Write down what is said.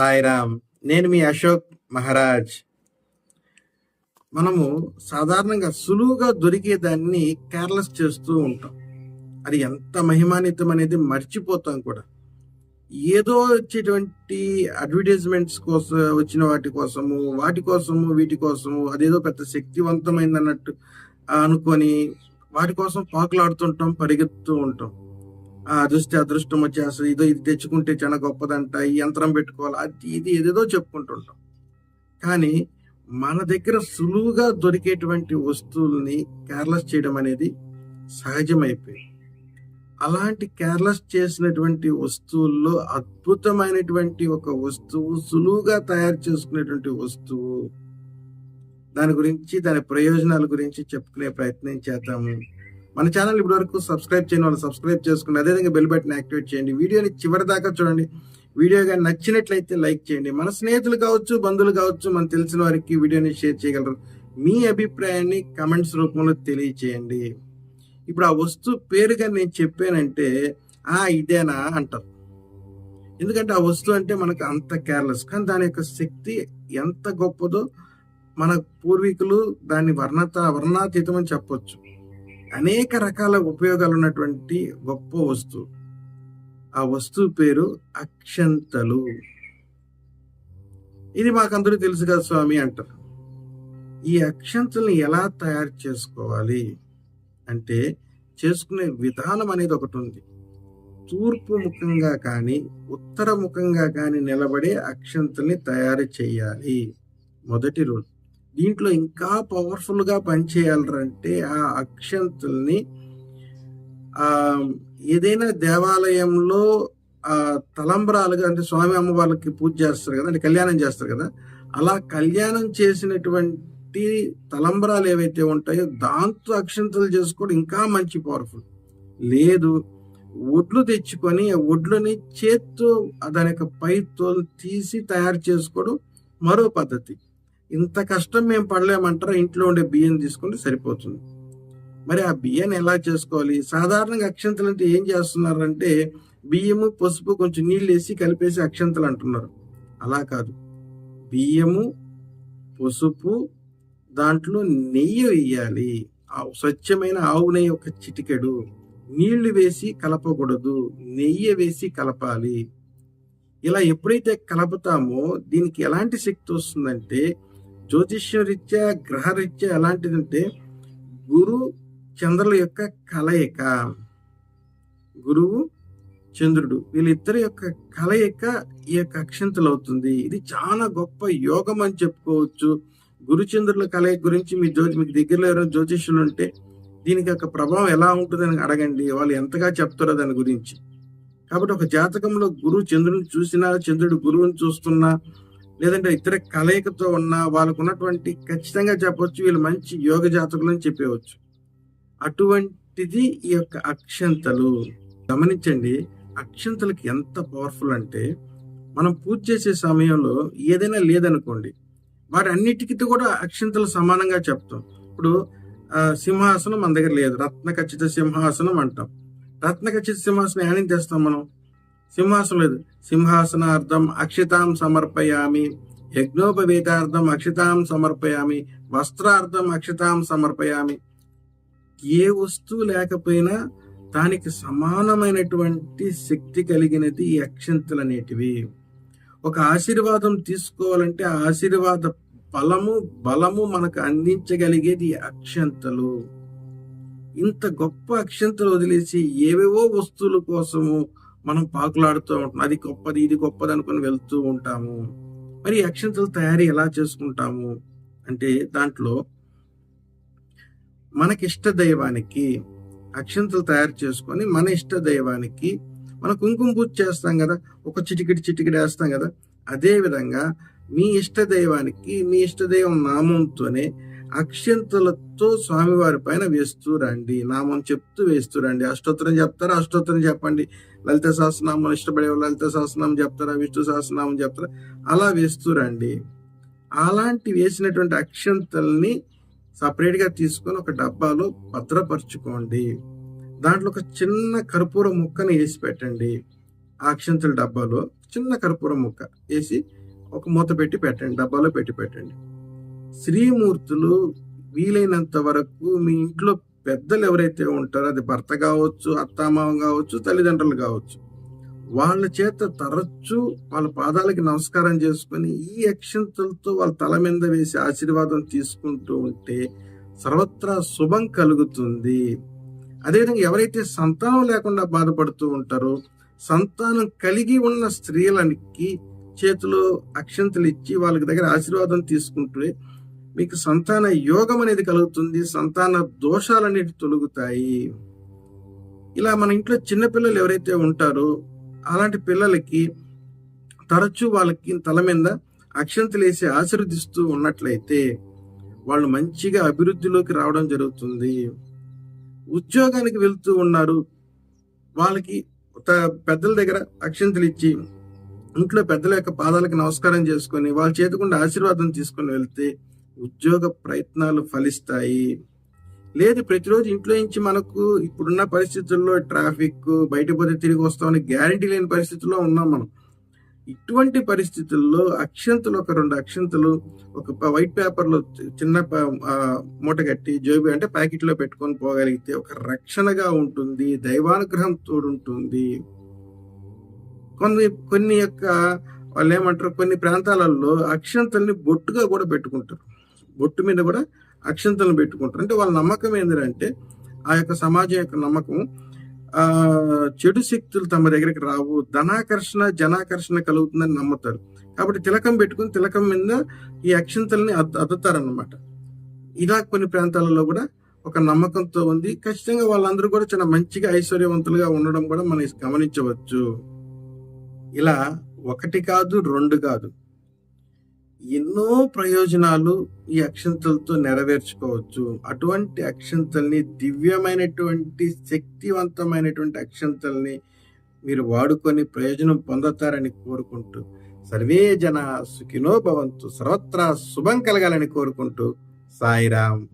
సాయిరామ్ నేను మీ అశోక్ మహారాజ్. మనము సాధారణంగా సులువుగా దొరికేదాన్ని కేర్లెస్ చేస్తూ ఉంటాం. అది ఎంత మహిమాన్వితం అనేది మర్చిపోతాం కూడా. ఏదో వచ్చేటువంటి అడ్వర్టైజ్మెంట్స్ కోసం వచ్చిన వాటి కోసము వాటి కోసము వీటి కోసము అదేదో పెద్ద శక్తివంతమైంది అన్నట్టు అనుకొని వాటి కోసం పాకులాడుతుంటాం పరిగెత్తుతూ ఉంటాం. ఆ అదృష్టి అదృష్టం వచ్చేస్తుంది ఇదో ఇది తెచ్చుకుంటే చాలా గొప్పదంట ఈ యంత్రం పెట్టుకోవాలి అది ఇది ఏదేదో చెప్పుకుంటుంటాం. కానీ మన దగ్గర సులువుగా దొరికేటువంటి వస్తువుల్ని కేర్లెస్ చేయడం అనేది సహజమైపోయింది. అలాంటి కేర్లెస్ చేసినటువంటి వస్తువుల్లో అద్భుతమైనటువంటి ఒక వస్తువు సులువుగా తయారు చేసుకునేటువంటి వస్తువు దాని గురించి దాని ప్రయోజనాల గురించి చెప్పుకునే ప్రయత్నం చేద్దాము. మన ఛానల్ ఇప్పటి వరకు సబ్స్క్రైబ్ చేయని వాళ్ళు సబ్స్క్రైబ్ చేసుకోండి అదేవిధంగా బెల్ బటన్ యాక్టివేట్ చేయండి. వీడియోని చివరి దాకా చూడండి. వీడియో కానీ నచ్చినట్లయితే లైక్ చేయండి. మన స్నేహితులు కావచ్చు బంధువులు కావచ్చు మన తెలిసిన వారికి వీడియోని షేర్ చేయగలరు. మీ అభిప్రాయాన్ని కమెంట్స్ రూపంలో తెలియచేయండి. ఇప్పుడు ఆ వస్తువు పేరుగా నేను చెప్పానంటే ఆ ఇదేనా అంటారు. ఎందుకంటే ఆ వస్తువు అంటే మనకు అంత కేర్లెస్ కానీ దాని యొక్క శక్తి ఎంత గొప్పదో మన పూర్వీకులు దాన్ని వర్ణత వర్ణాతీతం అని చెప్పొచ్చు. అనేక రకాల ఉపయోగాలు ఉన్నటువంటి గొప్ప వస్తువు. ఆ వస్తువు పేరు అక్షంతలు. ఇది మాకందరూ తెలుసు కదా స్వామి అంటారు. ఈ అక్షంతల్ని ఎలా తయారు చేసుకోవాలి? అంటే చేసుకునే విధానం అనేది ఒకటి ఉంది. తూర్పు ముఖంగా కానీ ఉత్తర ముఖంగా కానీ నిలబడే అక్షంతల్ని తయారు చేయాలి. మొదటి రోజు దీంట్లో ఇంకా పవర్ఫుల్గా పనిచేయాలంటే ఆ అక్షంతుల్ని ఏదైనా దేవాలయంలో తలంబరాలుగా అంటే స్వామి అమ్మవార్లకి పూజ చేస్తారు కదా అంటే కళ్యాణం చేస్తారు కదా అలా కళ్యాణం చేసినటువంటి తలంబరాలు ఏవైతే ఉంటాయో దాంతో అక్షంతలు చేసుకోవడం ఇంకా మంచి పవర్ఫుల్. లేదు ఒడ్లు తెచ్చుకొని ఆ ఒడ్లని చేత్తో దాని యొక్క పైతో తీసి తయారు చేసుకోవడం మరో పద్ధతి. ఇంత కష్టం మేము పడలేమంటారా? ఇంట్లో ఉండే బియ్యం తీసుకుంటే సరిపోతుంది. మరి ఆ బియ్యాన్ని ఎలా చేసుకోవాలి? సాధారణంగా అక్షంతలు అంటే ఏం చేస్తున్నారంటే బియ్యము పసుపు కొంచెం నీళ్ళు వేసి కలిపేసి అక్షంతలు అంటున్నారు. అలా కాదు. బియ్యము పసుపు దాంట్లో నెయ్యి వేయాలి. ఆ స్వచ్ఛమైన ఆవు నెయ్యి ఒక చిటికెడు. నీళ్ళు వేసి కలపకూడదు. నెయ్యి వేసి కలపాలి. ఇలా ఎప్పుడైతే కలపుతామో దీనికి ఎలాంటి శక్తి వస్తుందంటే జ్యోతిష్యరీత్యా గ్రహరీత్యా ఎలాంటిదంటే గురు చంద్రుల యొక్క కలయిక. గురువు చంద్రుడు వీళ్ళిద్దరి యొక్క కలయిక ఈ యొక్క అక్షంతలు అవుతుంది. ఇది చాలా గొప్ప యోగం అని చెప్పుకోవచ్చు. గురుచంద్రుల కలయిక గురించి మీ జ్యోతి మీకు దగ్గరలో ఎవరైనా జ్యోతిష్యులు ఉంటే దీనికి యొక్క ప్రభావం ఎలా ఉంటుందని అడగండి. వాళ్ళు ఎంతగా చెప్తారో దాని గురించి. కాబట్టి ఒక జాతకంలో గురువు చంద్రుని చూసినా చంద్రుడు గురువుని చూస్తున్నా లేదంటే ఇతర కలయికతో ఉన్న వాళ్ళకు ఉన్నటువంటి ఖచ్చితంగా చెప్పవచ్చు వీళ్ళు మంచి యోగ జాతకులు అని చెప్పవచ్చు. అటువంటిది ఈ యొక్క అక్షంతలు. గమనించండి అక్షంతలకు ఎంత పవర్ఫుల్ అంటే మనం పూజ చేసే సమయంలో ఏదైనా లేదనుకోండి వాటి అన్నిటికీ కూడా అక్షంతలు సమానంగా చెప్తాం. ఇప్పుడు సింహాసనం మన దగ్గర లేదు. రత్న ఖచ్చిత సింహాసనం అంటాం. రత్న ఖచ్చిత సింహాసనం ఏమని తెస్తాం మనం? సింహాసనం లేదు. సింహాసనార్థం అక్షితాం సమర్పయామి. యజ్ఞోపవేతార్థం అక్షితాం సమర్పయామి. వస్త్రార్థం అక్షితాం సమర్పయామి. ఏ వస్తువు లేకపోయినా దానికి సమానమైనటువంటి శక్తి కలిగినది ఈ అక్షంతలు అనేటివి ఒక ఆశీర్వాదం తీసుకోవాలంటే ఆ ఆశీర్వాద ఫలము బలము మనకు అందించగలిగేది అక్షంతలు. ఇంత గొప్ప అక్షంతలు వదిలేసి ఏవేవో వస్తువుల కోసము మనం పాకులాడుతూ ఉంటాం అది గొప్పది ఇది గొప్పది అనుకుని వెళ్తూ ఉంటాము. మరి అక్షంతలు తయారీ ఎలా చేసుకుంటాము? అంటే దాంట్లో మనకి ఇష్ట దైవానికి అక్షంతలు తయారు చేసుకొని మన ఇష్ట దైవానికి మన కుంకుమ పూజ చేస్తాం కదా ఒక చిటికిడి చిటికిడి వేస్తాం కదా అదే విధంగా మీ ఇష్ట దైవానికి మీ ఇష్ట దైవం నామంతోనే అక్షంతలతో స్వామివారి పైన వేస్తూ రండి. నామం చెప్తూ వేస్తూ రండి. అష్టోత్తరం చెప్తారా? అష్టోత్తరం చెప్పండి. లలిత సహస్రనామం ఇష్టపడే లలిత సహస్రనామం చెప్తారా విష్ణు సహస్రనామం చెప్తారా? అలా వేస్తూ రండి అలాంటి వేసినటువంటి అక్షంతల్ని సపరేట్గా తీసుకొని ఒక డబ్బాలో భద్రపరచుకోండి. దాంట్లో ఒక చిన్న కర్పూర ముక్కని వేసి పెట్టండి. ఆ అక్షంతల డబ్బాలో చిన్న కర్పూర ముక్క వేసి ఒక మూత పెట్టి పెట్టండి డబ్బాలో పెట్టి పెట్టండి. శ్రీమూర్తులు వీలైనంత వరకు మీ ఇంట్లో పెద్దలు ఎవరైతే ఉంటారో అది భర్త కావచ్చు అత్తామామ కావచ్చు తల్లిదండ్రులు కావచ్చు వాళ్ళ చేత తరచూ వాళ్ళ పాదాలకి నమస్కారం చేసుకొని ఈ అక్షంతలతో వాళ్ళ తల మీద వేసి ఆశీర్వాదం తీసుకుంటూ ఉంటే సర్వత్రా శుభం కలుగుతుంది. అదేవిధంగా ఎవరైతే సంతానం లేకుండా బాధపడుతూ ఉంటారో సంతానం కలిగి ఉన్న స్త్రీలకి చేతిలో అక్షంతలు ఇచ్చి వాళ్ళకి దగ్గర ఆశీర్వాదం తీసుకుంటే మీకు సంతాన యోగం అనేది కలుగుతుంది సంతాన దోషాలనేవి తొలగుతాయి. ఇలా మన ఇంట్లో చిన్నపిల్లలు ఎవరైతే ఉంటారో అలాంటి పిల్లలకి తరచూ వాళ్ళకి తల మీద అక్షంతలు వేసి ఆశీర్వదిస్తూ ఉన్నట్లయితే వాళ్ళు మంచిగా అభివృద్ధిలోకి రావడం జరుగుతుంది. ఉద్యోగానికి వెళ్తూ ఉన్నారు. వాళ్ళకి త- పెద్దల దగ్గర అక్షంతలు ఇచ్చి ఇంట్లో పెద్దల యొక్క పాదాలకు నమస్కారం చేసుకొని వాళ్ళ చేతకుండా ఆశీర్వాదం తీసుకొని వెళ్తే ఉద్యోగ ప్రయత్నాలు ఫలిస్తాయి. లేదు ప్రతిరోజు ఇంట్లో నుంచి మనకు ఇప్పుడున్న పరిస్థితుల్లో ట్రాఫిక్ బయట పోతే తిరిగి వస్తామని గ్యారంటీ లేని పరిస్థితుల్లో ఉన్నాం మనం. ఇటువంటి పరిస్థితుల్లో అక్షంతలు ఒక రెండు అక్షంతలు ఒక వైట్ పేపర్లో చిన్న మూట కట్టి జోబి అంటే ప్యాకెట్లో పెట్టుకొని పోగలిగితే ఒక రక్షణగా ఉంటుంది దైవానుగ్రహం తోడుంటుంది. కొన్ని కొన్ని యొక్క వాళ్ళు ఏమంటారు కొన్ని ప్రాంతాలలో అక్షంతల్ని బొట్టుగా కూడా పెట్టుకుంటారు. బొట్టు మీద కూడా అక్షంతలను పెట్టుకుంటారు. అంటే వాళ్ళ నమ్మకం ఏంటంటే ఆ యొక్క సమాజం యొక్క నమ్మకం ఆ చెడు శక్తులు తమ దగ్గరికి రావు ధనాకర్షణ జనాకర్షణ కలుగుతుందని నమ్ముతారు. కాబట్టి తిలకం పెట్టుకుని తిలకం మీద ఈ అక్షంతల్ని అద్ద అద్దుతారన్నమాట. ఇలా కొన్ని ప్రాంతాలలో కూడా ఒక నమ్మకంతో ఉంది. ఖచ్చితంగా వాళ్ళందరూ కూడా చాలా మంచిగా ఐశ్వర్యవంతులుగా ఉండడం కూడా మనం గమనించవచ్చు. ఇలా ఒకటి కాదు రెండు కాదు. ఎన్నో ప్రయోజనాలు ఈ అక్షంతలతో నెరవేర్చుకోవచ్చు. అటువంటి అక్షంతల్ని దివ్యమైనటువంటి శక్తివంతమైనటువంటి అక్షంతల్ని మీరు వాడుకొని ప్రయోజనం పొందుతారని కోరుకుంటూ సర్వే జన సుఖినో భవంతు సర్వత్రా శుభం కలగాలని కోరుకుంటూ సాయిరామ్.